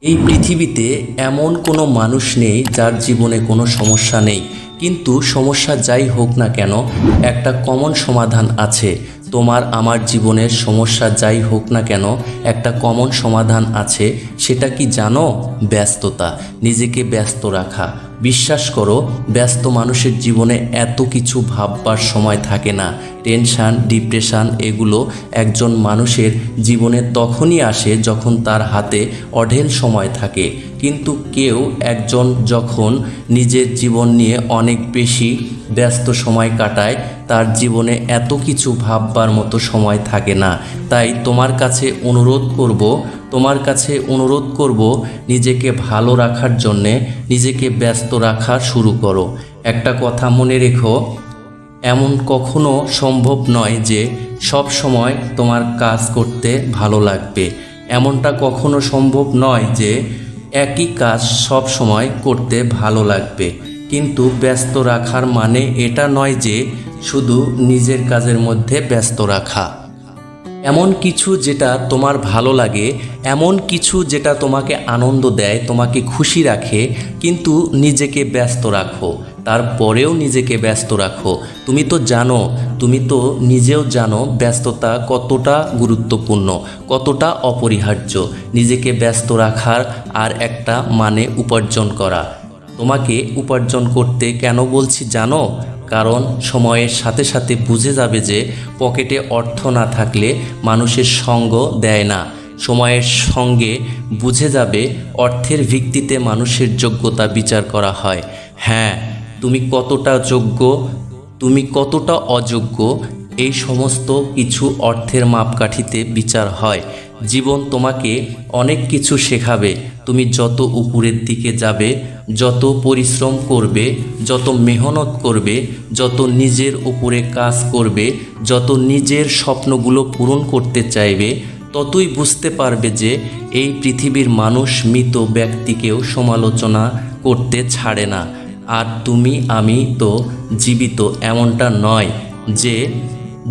এই পৃথিবীতে এমন কোনো মানুষ নেই যার জীবনে কোনো সমস্যা নেই। কিন্তু সমস্যা যাই হোক না কেন, একটা কমন সমাধান আছে। তোমার আমার জীবনের সমস্যা যাই হোক না কেন, একটা কমন সমাধান আছে। সেটা কি জানো? ব্যস্ততা। নিজেকে ব্যস্ত রাখা। বিশ্বাস করো, ব্যস্ত মানুষের জীবনে এত কিছু ভাববার সময় থাকে না। টেনশান, ডিপ্রেশান এগুলো একজন মানুষের জীবনে তখনই আসে যখন তার হাতে অঢেল সময় থাকে। কিন্তু কেউ একজন যখন নিজের জীবন নিয়ে অনেক বেশি ব্যস্ত সময় কাটায়, তার জীবনে এত কিছু ভাববার মতো সময় থাকে না। তাই তোমার কাছে অনুরোধ করব, তোমার কাছে অনুরোধ করব, নিজেকে ভালো রাখার জন্যে নিজেকে ব্যস্ত রাখা শুরু করো। একটা কথা মনে রেখো, এমন কখনো সম্ভব নয় যে সব সময় তোমার কাজ করতে ভালো লাগবে। এমনটা কখনো সম্ভব নয় যে একই কাজ সব সময় করতে ভালো লাগবে। কিন্তু ব্যস্ত রাখার মানে এটা নয় যে শুধু নিজের কাজের মধ্যে ব্যস্ত রাখা। এমন কিছু যেটা তোমার ভালো লাগে, এমন কিছু যেটা তোমাকে আনন্দ দেয়, তোমাকে খুশি রাখে, কিন্তু নিজেকে ব্যস্ত রাখো। তারপরেও নিজেকে ব্যস্ত রাখো। তুমি তো জানো, তুমি তো নিজেও জানো ব্যস্ততা কতটা গুরুত্বপূর্ণ, কতটা অপরিহার্য। নিজেকে ব্যস্ত রাখার আর একটা মানে উপার্জন করা। তোমাকে উপার্জন করতে কেন বলছি জানো? কারণ সময়ের সাথে সাথে বুঝে যাবে যে পকেটে অর্থ না থাকলে মানুষের সঙ্গ দেয় না। সময়ের সঙ্গে বুঝে যাবে অর্থের ভিত্তিতে মানুষের যোগ্যতা বিচার করা হয়। হ্যাঁ তুমি কতটা যোগ্য, তুমি কতটা অযোগ্য, এই সমস্ত কিছু অর্থের মাপকাঠিতে বিচার হয়। জীবন তোমাকে অনেক কিছু শেখাবে। তুমি যত উপরের দিকে যাবে, যত পরিশ্রম করবে, যত মেহনত করবে, যত নিজের উপরে কাজ করবে, যত নিজের স্বপ্নগুলো পূরণ করতে চাইবে, ততই বুঝতে পারবে যে এই পৃথিবীর মানুষ মৃত ব্যক্তিকেও সমালোচনা করতে ছাড়ে না। আর তুমি, আমি তো জীবিত এমনটা নয় যে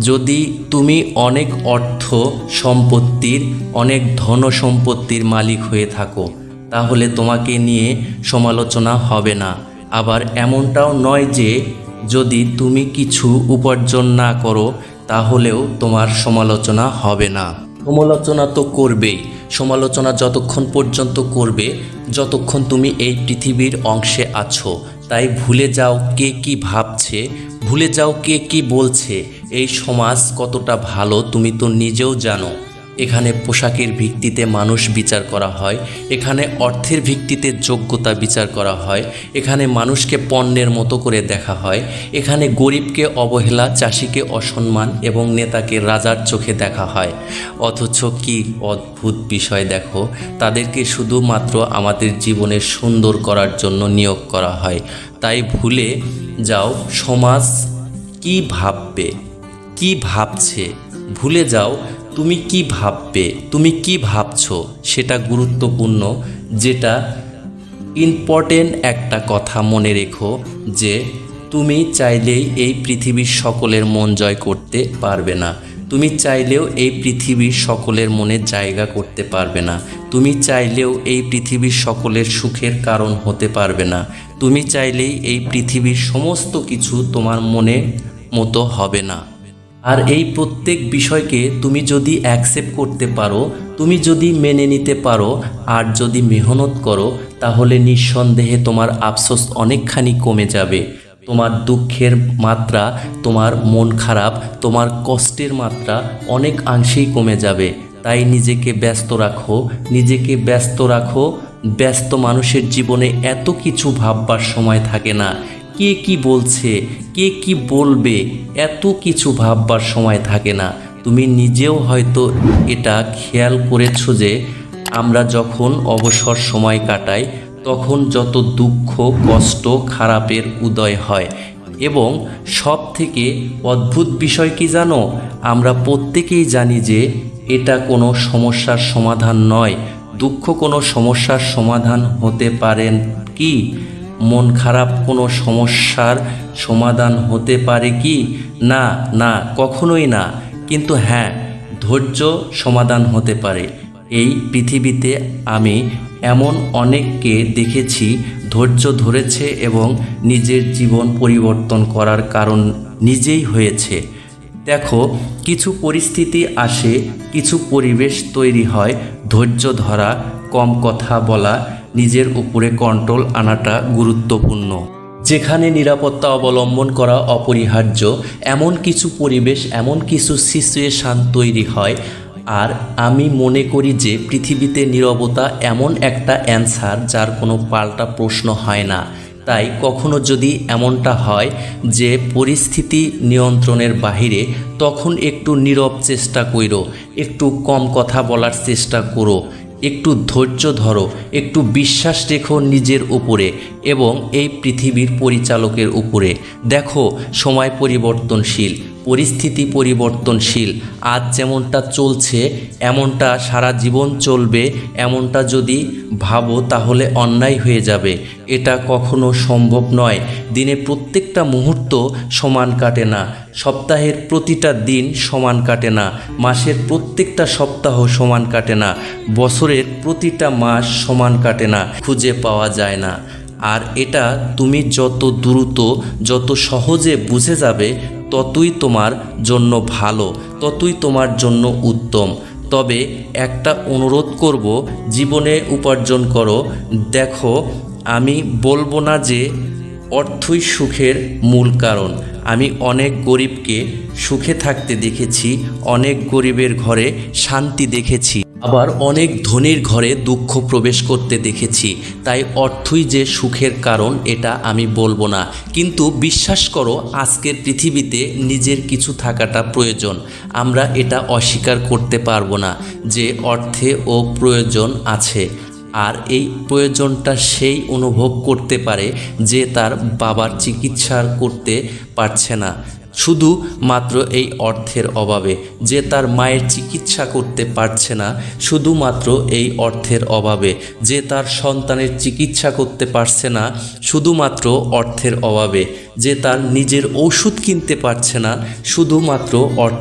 যদি তুমি অনেক অর্থ সম্পত্তির, অনেক ধন সম্পত্তির মালিক হয়ে থাকো, তাহলে তোমাকে নিয়ে সমালোচনা হবে না। আবার এমনটাও নয় যে যদি তুমি কিছু উপার্জন না করো, তাহলেও তোমার সমালোচনা হবে না। সমালোচনা তো করবেই। সমালোচনা যতক্ষণ পর্যন্ত করবে, যতক্ষণ তুমি এই পৃথিবীর অংশে আছো। তাই ভুলে যাও কে কি ভাবছে, ভুলে যাও কে কি বলছে। এই সমাজ কতটা ভালো তুমি তো নিজেও জানো। এখানে পোশাকের ভিত্তিতে মানুষ বিচার করা হয়, এখানে অর্থের ভিত্তিতে যোগ্যতা বিচার করা হয়, এখানে মানুষকে পণ্যের মতো করে দেখা হয়, এখানে গরিবকে অবহেলা, চাষিকে অসম্মান এবং নেতাকে রাজার চোখে দেখা হয়। অথচ কি অদ্ভুত বিষয় দেখো, তাদেরকে শুধুমাত্র আমাদের জীবনের সুন্দর করার জন্য নিয়োগ করা হয়। তাই ভুলে যাও, সমাজ কি ভাববে, কি ভাবছে, ভুলে যাও তুমি কি ভাববে, তুমি কি ভাবছ সেটা গুরুত্বপূর্ণ, যেটা ইম্পর্টেন্ট একটা কথা মনে রেখো যে তুমি চাইলেই এই পৃথিবীর সকলের মন জয় করতে পারবে না। তুমি চাইলেও এই পৃথিবীর সকলের মনে জায়গা করতে পারবে না। তুমি চাইলেও এই পৃথিবীর সকলের সুখের কারণ হতে পারবে না। তুমি চাইলেই এই পৃথিবীর সমস্ত কিছু তোমার মনে মতো হবে না। আর এই প্রত্যেক বিষয়কে তুমি যদি অ্যাকসেপ্ট করতে পারো, তুমি যদি মেনে নিতে পারো আর যদি মেহনত করো, তাহলে নিঃসন্দেহে তোমার আফসোস অনেকখানি কমে যাবে। তোমার দুঃখের মাত্রা, তোমার মন খারাপ, তোমার কষ্টের মাত্রা অনেক অংশেই কমে যাবে। তাই নিজেকে ব্যস্ত রাখো, নিজেকে ব্যস্ত রাখো। ব্যস্ত মানুষের জীবনে এত কিছু ভাববার সময় থাকে না। কে কি বলছে, কে কি বলবে, এত কিছু ভাববার সময় থাকে না। তুমি নিজেও হয়তো এটা খেয়াল করেছ যে আমরা যখন অবসর সময় কাটাই, তখন যত দুঃখ, কষ্ট, খারাপের উদয় হয়। এবং সব থেকে অদ্ভুত বিষয় কি জানো? আমরা প্রত্যেকেই জানি যে এটা কোনো সমস্যার সমাধান নয়। দুঃখ কোনো সমস্যার সমাধান হতে পারেন কি? মন খারাপ কোনো সমস্যার সমাধান হতে পারে কি? না না, কখনোই না। কিন্তু হ্যাঁ ধৈর্য সমাধান হতে পারে। এই পৃথিবীতে আমি এমন অনেককে দেখেছি ধৈর্য ধরেছে এবং নিজের জীবন পরিবর্তন করার কারণ নিজেই হয়েছে। দেখো, কিছু পরিস্থিতি আসে, কিছু পরিবেশ তৈরি হয়, ধৈর্য ধরা, কম কথা বলা নিজের উপরে কন্ট্রোল আনাটা গুরুত্বপূর্ণ। যেখানে নিরাপত্তা অবলম্বন করা অপরিহার্য, এমন কিছু পরিবেশ, এমন কিছু সিচুয়েশান তৈরি হয়। আর আমি মনে করি যে পৃথিবীতে নীরবতা এমন একটা অ্যান্সার যার কোনো পাল্টা প্রশ্ন হয় না। তাই কখনো যদি এমনটা হয় যে পরিস্থিতি নিয়ন্ত্রণের বাহিরে, তখন একটু নীরব চেষ্টা করো, একটু কম কথা বলার চেষ্টা করো। একটু ধৈর্য ধরো, একটু বিশ্বাস রেখো নিজের উপরে এবং এই পৃথিবীর পরিচালকের উপরে। দেখো, সময় পরিবর্তনশীল। পরিস্থিতি পরিবর্তনশীল। আজ যেমনটা চলছে, এমনটা সারা জীবন চলবে, এমনটা যদি ভাবো তাহলে অন্যায় হয়ে যাবে। এটা কখনো সম্ভব নয়। দিনে প্রত্যেকটা মুহূর্ত সমান কাটে না। সপ্তাহের প্রতিটা দিন সমান কাটে না। মাসের প্রত্যেকটা সপ্তাহ সমান কাটে না। বছরের প্রতিটা মাস সমান কাটে না। খুঁজে পাওয়া যায় না। আর এটা তুমি যত দ্রুত, যত সহজে বুঝে যাবে ততই তোমার জন্য ভালো, ততই তোমার জন্য উত্তম। তবে একটা অনুরোধ করব, জীবনে উপার্জন করো। দেখো, আমি বলব না যে অর্থই সুখের মূল কারণ। আমি অনেক গরিবকে সুখে থাকতে দেখেছি, অনেক গরিবের ঘরে শান্তি দেখেছি। আবার অনেক ধনীর ঘরে দুঃখ প্রবেশ করতে দেখেছি। তাই অর্থই যে সুখের কারণ, এটা আমি বলব না। কিন্তু বিশ্বাস করো, আজকের পৃথিবীতে নিজের কিছু থাকাটা প্রয়োজন। আমরা এটা অস্বীকার করতে পারব না যে অর্থে ও প্রয়োজন আছে। আর এই প্রয়োজনটা সেই অনুভব করতে পারে যে তার বাবার চিকিৎসা করতে পারছে না। শুধু মাত্র এই অর্থের অভাবে যে তার মায়ের চিকিৎসা করতে পারছে না, শুধুমাত্র এই অর্থের অভাবে যে তার সন্তানের চিকিৎসা করতে পারছে না, শুধুমাত্র অর্থের অভাবে যে তার নিজের ওষুধ কিনতে পারছে না, শুধুমাত্র অর্থ